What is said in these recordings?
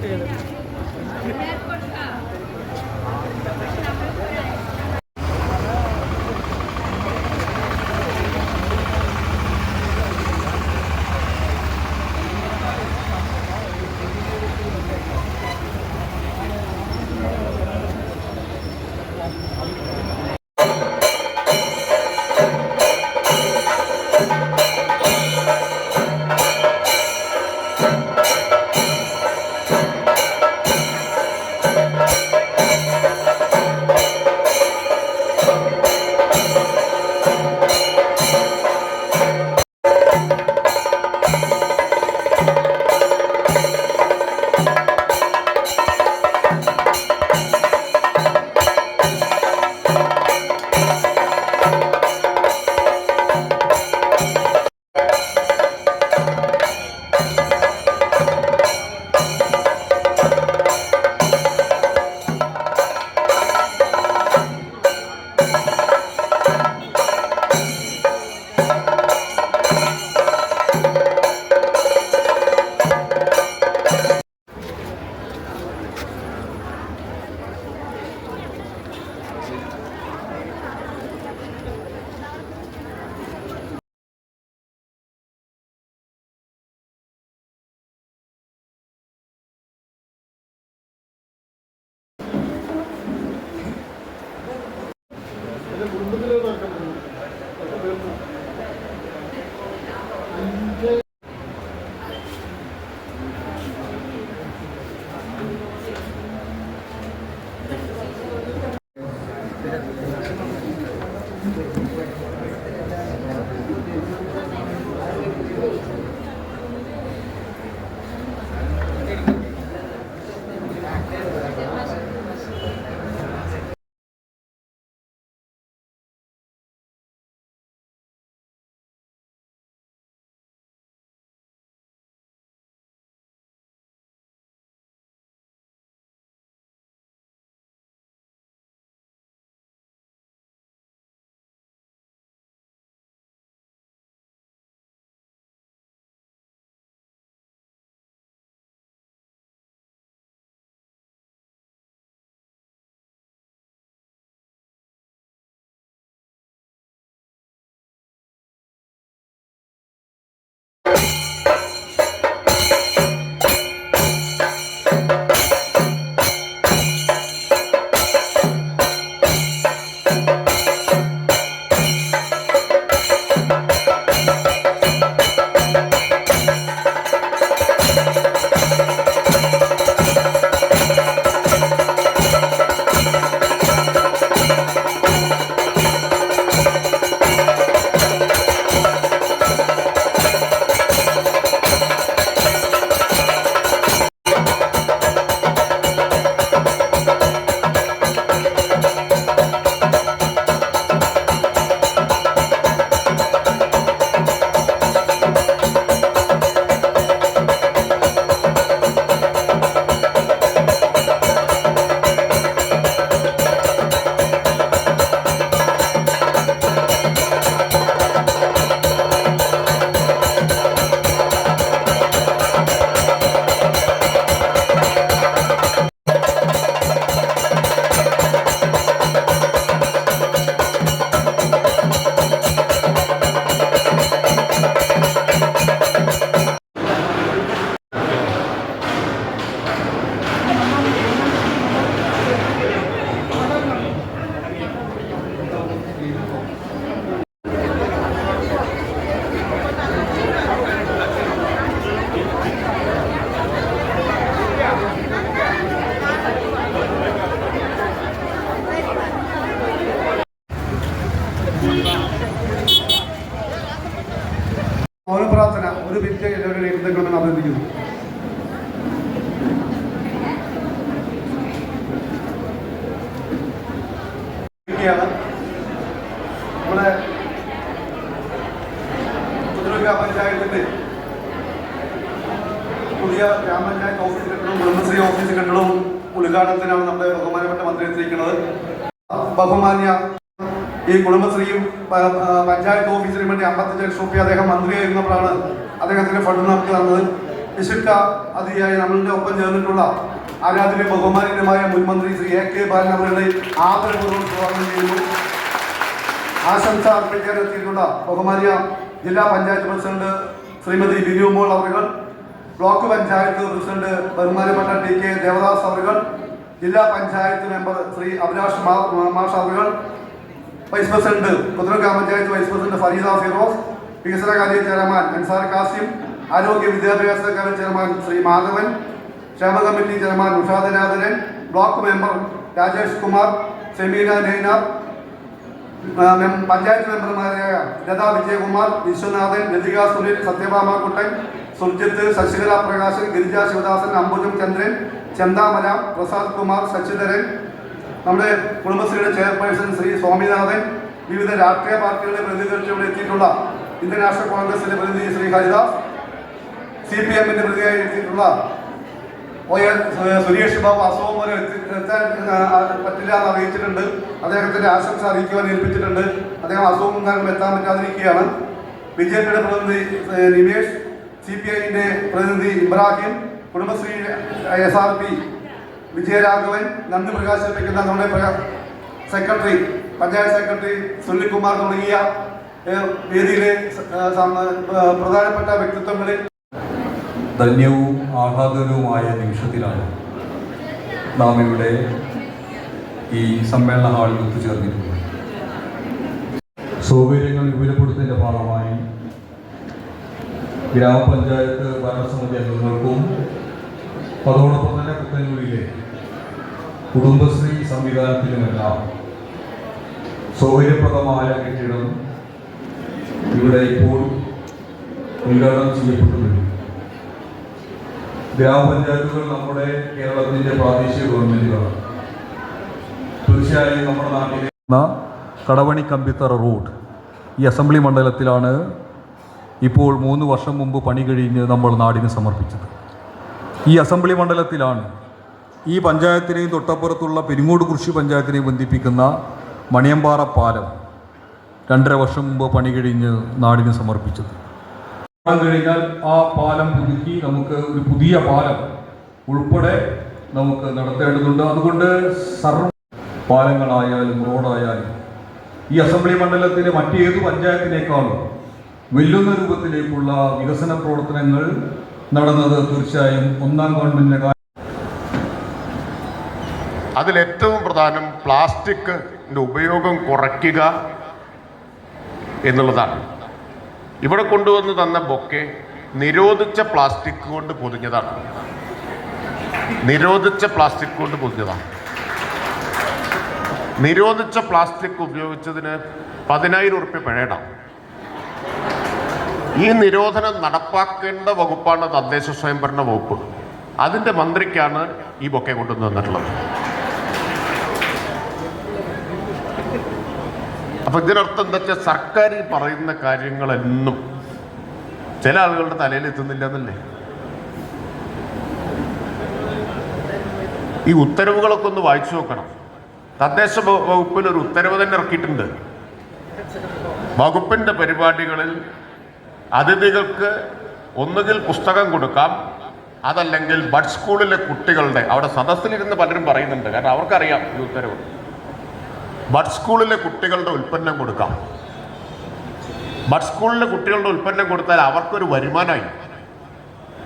Primeiro ഇരിക്കുകയാണ്. നമ്മുടെ പഞ്ചായത്തിന്റെ പുതിയ ഗ്രാമപഞ്ചായത്ത് ഓഫീസ് കെട്ടിടവും കുടുംബശ്രീ ഓഫീസ് കെട്ടിടവും ഉദ്ഘാടനത്തിനാണ് നമ്മുടെ ബഹുമാനപ്പെട്ട മന്ത്രി എത്തിയിരിക്കുന്നത് ബഹുമാന്യ ഈ കുടുംബശ്രീയും പഞ്ചായത്ത് ഓഫീസിനും വേണ്ടി അമ്പത്തഞ്ച് ലക്ഷം റുപ്യ അദ്ദേഹം മന്ത്രിയായിരുന്നപ്പോഴാണ് അദ്ദേഹത്തിന്റെ ഫണ്ട് നമുക്ക് തന്നത് വിശുദ്ധ അതിഥിയായി നമ്മളുടെ ഒപ്പം ചേർന്നിട്ടുള്ള ആരാധന ബഹുമാനീയമായ മുൻമന്ത്രി ശ്രീ എ കെ ബാലൻ അവരുടെ ആദരപൂർവം സ്വാഗതം ചെയ്യുന്നു. ആശംസ അർപ്പിക്കാൻ എത്തിയിട്ടുള്ള ബഹുമാനിയ ജില്ലാ പഞ്ചായത്ത് പ്രസിഡന്റ് ശ്രീമതി ബിനു മോൾ അവർ ബ്ലോക്ക് പഞ്ചായത്ത് പ്രസിഡന്റ് ബഹുമാനപ്പെട്ട ടി കെ ദേവദാസ് അവർ ജില്ലാ പഞ്ചായത്ത് മെമ്പർ ശ്രീ അഭിലാഷ് മാഷ് അവർ വൈസ് പ്രസിഡന്റ് കുതിര ഗ്രാമപഞ്ചായത്ത് വൈസ് പ്രസിഡന്റ് ഫരീദ ഫിറോസ് വികസനകാര്യ ചെയർമാൻ അൻസാർ കാസിം ആരോഗ്യ വിദ്യാഭ്യാസ കാര്യ ചെയർമാൻ ശ്രീ മാധവൻ ക്ഷേമ committee chairman Ushadanathanan block member Rajesh Kumar Semeena Naina panchayat മെമ്പർമാരായ ലതാ വിജയകുമാർ വിശ്വനാഥൻ ലതിക സുനിൽ സത്യഭാമ കുട്ടൻ സുർജിത്ത് ശശികല പ്രകാശൻ ഗിരിജ ശിവദാസൻ അംബുജം ചന്ദ്രൻ ചന്ദാമല പ്രസാദ് കുമാർ ശശിധരൻ നമ്മുടെ കുടുംബശ്രീയുടെ ചെയർപേഴ്സൺ ശ്രീ സ്വാമിനാഥൻ വിവിധ രാഷ്ട്രീയ പാർട്ടികളുടെ പ്രതിനിധികൾ ഇവിടെ എത്തിയിട്ടുള്ള ഇന്ത്യൻ നാഷണൽ കോൺഗ്രസിന്റെ പ്രതിനിധി ശ്രീ ഹരിദാസ് സി പി എമ്മിന്റെ പ്രതിനിധിയായി എത്തിയിട്ടുള്ള സുരേഷ് ബാബു അസുഖം പോലെ എത്തി- എത്താൻ പറ്റില്ല എന്ന് അറിയിച്ചിട്ടുണ്ട്. അദ്ദേഹത്തിന്റെ ആശംസ അറിയിക്കുവാൻ ഏൽപ്പിച്ചിട്ടുണ്ട്. അദ്ദേഹം അസുഖം കാരണം എത്താൻ പറ്റാതിരിക്കുകയാണ്. ബി ജെ പിയുടെ പ്രതിനിധി നിമേഷ് സി പി ഐന്റെ പ്രതിനിധി Ibrahim Kudumbashree S R P Vijayaraghavan നന്ദി പ്രകാശിപ്പിക്കുന്ന നമ്മുടെ സെക്രട്ടറി പഞ്ചായത്ത് സെക്രട്ടറി സുനിൽകുമാർ തുടങ്ങിയ വേദിയിലെ പ്രധാനപ്പെട്ട വ്യക്തിത്വങ്ങളിൽ ധന്യവും ആഹ്ലാദകരവുമായ നിമിഷത്തിലാണ് നാം ഇവിടെ ഈ സമ്മേളന ഹാളിൽ ഒത്തുചേർന്നിരിക്കുന്നത്. സൗകര്യങ്ങൾ വിപുലപ്പെടുത്തുന്നതിന്റെ ഭാഗമായി ഗ്രാമപഞ്ചായത്ത് ഭരണസമിതി അംഗങ്ങൾക്കും അതോടൊപ്പം തന്നെ പുത്തന്നൂരിലെ കുടുംബശ്രീ സംവിധാനത്തിലുമെല്ലാം സൗകര്യപ്രദമായ കെട്ടിടം ഇവിടെ ഇപ്പോൾ ഉദ്ഘാടനം ചെയ്യപ്പെട്ടു വരുന്നു ഗ്രാമപഞ്ചായത്തുകൾ നമ്മുടെ കേരളത്തിന്റെ പ്രാദേശിക ഗവൺമെന്റുകളാണ്. തീർച്ചയായും നമ്മുടെ നാട്ടിലെ കടവണി കമ്പിത്തറ റോഡ് ഈ അസംബ്ലി മണ്ഡലത്തിലാണ് ഇപ്പോൾ മൂന്ന് വർഷം മുമ്പ് പണി കഴിഞ്ഞ് നമ്മൾ നാടിന് സമർപ്പിച്ചത്. ഈ അസംബ്ലി മണ്ഡലത്തിലാണ് ഈ പഞ്ചായത്തിനെയും തൊട്ടപ്പുറത്തുള്ള പെരിങ്ങോട് കൃഷി പഞ്ചായത്തിനെയും ബന്ധിപ്പിക്കുന്ന മണിയമ്പാറ പാലം രണ്ടര വർഷം മുമ്പ് പണി കഴിഞ്ഞ് നാടിന് സമർപ്പിച്ചത്. കഴിഞ്ഞാൽ ആ പാലം പുതുക്കി നമുക്ക് ഒരു പുതിയ പാലം ഉൾപ്പെടെ നമുക്ക് നടത്തേണ്ടതുണ്ട്. അതുകൊണ്ട് സർവ പാലങ്ങളായാലും റോഡായാലും ഈ അസംബ്ലി മണ്ഡലത്തിലെ മറ്റേത് പഞ്ചായത്തിനേക്കാളും വെല്ലുന്ന രൂപത്തിലേക്കുള്ള വികസന പ്രവർത്തനങ്ങൾ നടന്നത് തീർച്ചയായും ഒന്നാം ഗവൺമെന്റിന്റെ കാര്യം. അതിലേറ്റവും പ്രധാനം പ്ലാസ്റ്റിക്കിന്റെ ഉപയോഗം കുറയ്ക്കുക എന്നുള്ളതാണ്. ഇവിടെ കൊണ്ടുവന്ന് തന്ന ബൊക്കെ നിരോധിച്ച പ്ലാസ്റ്റിക് കൊണ്ട് പൊതിഞ്ഞതാണ്. നിരോധിച്ച പ്ലാസ്റ്റിക് കൊണ്ട് പൊതിഞ്ഞതാണ്. നിരോധിച്ച പ്ലാസ്റ്റിക് ഉപയോഗിച്ചതിന് പതിനായിരം ഉറുപ്പ്യ പിഴയിടാം. ഈ നിരോധനം നടപ്പാക്കേണ്ട വകുപ്പാണ് തദ്ദേശ സ്വയംഭരണ വകുപ്പ്. അതിന്റെ മന്ത്രിക്കാണ് ഈ ബൊക്കെ കൊണ്ടുവന്ന് അപ്പൊ ഇതിനർത്ഥം എന്താ വെച്ചാൽ സർക്കാർ പറയുന്ന കാര്യങ്ങളെന്നും ചില ആളുകളുടെ തലയിൽ എത്തുന്നില്ല എന്നല്ലേ ഈ ഉത്തരവുകളൊക്കെ ഒന്ന് വായിച്ചു നോക്കണം. തദ്ദേശ വകുപ്പിൽ ഒരു ഉത്തരവ് തന്നെ ഇറക്കിയിട്ടുണ്ട്. വകുപ്പിന്റെ പരിപാടികളിൽ അതിഥികൾക്ക് ഒന്നുകിൽ പുസ്തകം കൊടുക്കാം അതല്ലെങ്കിൽ ബഡ് സ്കൂളിലെ കുട്ടികളുടെ അവിടെ സദസ്സിലിരുന്ന് പലരും പറയുന്നുണ്ട്. കാരണം അവർക്കറിയാം ഈ ഉത്തരവ്. ബഡ് സ്കൂളിലെ കുട്ടികളുടെ ഉൽപ്പന്നം കൊടുക്കാം. ബഡ് സ്കൂളിലെ കുട്ടികളുടെ ഉൽപ്പന്നം കൊടുത്താൽ അവർക്കൊരു വരുമാനമായി.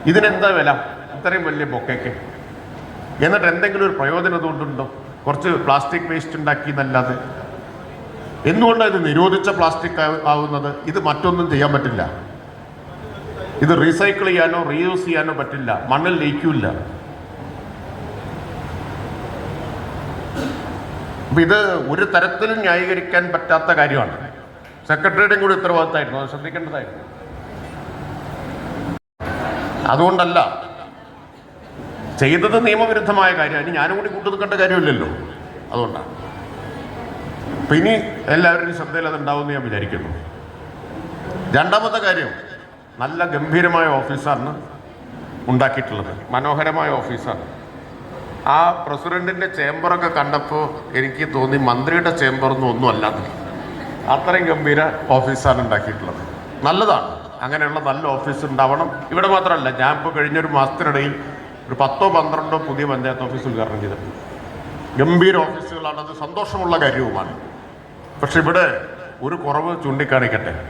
ഇതിനെന്താ വില? ഇത്രയും വലിയ ബൊക്കയ്ക്ക് എന്നിട്ട് എന്തെങ്കിലും ഒരു പ്രയോജനം അതുകൊണ്ടുണ്ടോ? കുറച്ച് പ്ലാസ്റ്റിക് വേസ്റ്റ് ഉണ്ടാക്കി എന്നല്ലാതെ. എന്തുകൊണ്ടാണ് ഇത് നിരോധിച്ച പ്ലാസ്റ്റിക് ആവുന്നത്? ഇത് മറ്റൊന്നും ചെയ്യാൻ പറ്റില്ല. ഇത് റീസൈക്കിൾ ചെയ്യാനോ റീയൂസ് ചെയ്യാനോ പറ്റില്ല. മണ്ണിൽ ലയിക്കില്ല. അപ്പൊ ഇത് ഒരു തരത്തിലും ന്യായീകരിക്കാൻ പറ്റാത്ത കാര്യമാണ്. സെക്രട്ടറിയുടെയും കൂടി ഉത്തരവാദിത്തമായിരുന്നു. അത് ശ്രദ്ധിക്കേണ്ടതായിരുന്നു. അതുകൊണ്ടല്ല ചെയ്തത് നിയമവിരുദ്ധമായ കാര്യമാണ് ഇനി ഞാനും കൂടി കൂട്ടു നിൽക്കേണ്ട കാര്യമില്ലല്ലോ. അതുകൊണ്ടാണ്. അപ്പൊ ഇനി എല്ലാവരുടെയും ശ്രദ്ധയിൽ അത് ഉണ്ടാവുമെന്ന് ഞാൻ വിചാരിക്കുന്നു. രണ്ടാമത്തെ കാര്യം നല്ല ഗംഭീരമായ ഓഫീസാണ് ഉണ്ടാക്കിയിട്ടുള്ളത്. മനോഹരമായ ഓഫീസാണ്. ആ പ്രസിഡന്റിന്റെ ചേംബറൊക്കെ കണ്ടപ്പോൾ എനിക്ക് തോന്നി മന്ത്രിയുടെ ചേംബറൊന്നും ഒന്നും അല്ലാതെ അത്രയും ഗംഭീര ഓഫീസാണ് ഉണ്ടാക്കിയിട്ടുള്ളത്. നല്ലതാണ്. അങ്ങനെയുള്ള നല്ല ഓഫീസ് ഉണ്ടാവണം. ഇവിടെ മാത്രമല്ല ഞാൻ ഇപ്പോൾ കഴിഞ്ഞൊരു മാസത്തിനിടയിൽ ഒരു പത്തോ പന്ത്രണ്ടോ പുതിയ പഞ്ചായത്ത് ഓഫീസ് ഉദ്ഘാടനം ചെയ്തിട്ടുണ്ട്. ഗംഭീര ഓഫീസുകളാണത് സന്തോഷമുള്ള കാര്യവുമാണ്. പക്ഷെ ഇവിടെ ഒരു കുറവ് ചൂണ്ടിക്കാണിക്കട്ടെ.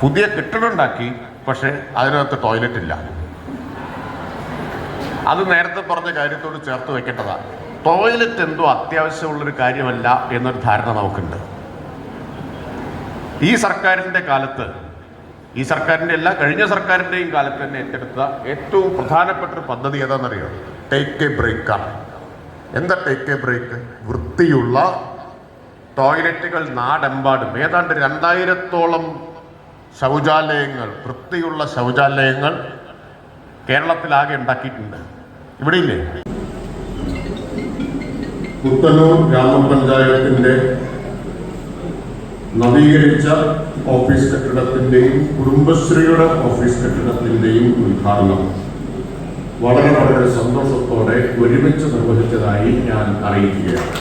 പുതിയ കെട്ടിടം ഉണ്ടാക്കി പക്ഷേ അതിനകത്ത് ടോയ്ലറ്റ് ഇല്ല. അത് നേരത്തെ പറഞ്ഞ കാര്യത്തോട് ചേർത്ത് വെക്കേണ്ടതാണ് ടോയ്ലറ്റ് എന്തോ അത്യാവശ്യമുള്ളൊരു കാര്യമല്ല എന്നൊരു ധാരണ നമുക്കുണ്ട്. ഈ സർക്കാരിന്റെ കാലത്ത് ഈ സർക്കാരിന്റെ എല്ലാ കഴിഞ്ഞ സർക്കാരിന്റെയും കാലത്ത് തന്നെ ഏറ്റെടുത്ത ഏറ്റവും പ്രധാനപ്പെട്ട ഒരു പദ്ധതി ഏതാണെന്നറിയോ? ടേക്ക് എ ബ്രേക്കാണ് എന്താ ടേക്ക് എ ബ്രേക്ക് വൃത്തിയുള്ള ടോയ്ലറ്റുകൾ നാടെമ്പാടും. ഏതാണ്ട് രണ്ടായിരത്തോളം ശൗചാലയങ്ങൾ വൃത്തിയുള്ള ശൗചാലയങ്ങൾ കേരളത്തിലാകെ ഉണ്ടാക്കിയിട്ടുണ്ട്. ഇവിടെ ഇല്ലേ പുത്തനൂർ ഗ്രാമപഞ്ചായത്തിന്റെ നവീകരിച്ച ഓഫീസ് കെട്ടിടത്തിന്റെയും കുടുംബശ്രീയുടെ ഓഫീസ് കെട്ടിടത്തിന്റെയും ഉദ്ഘാടനം. വളരെ വളരെ സന്തോഷത്തോടെ ഒരുമിച്ച് നിർവഹിച്ചതായി ഞാൻ അറിയിക്കുകയാണ്.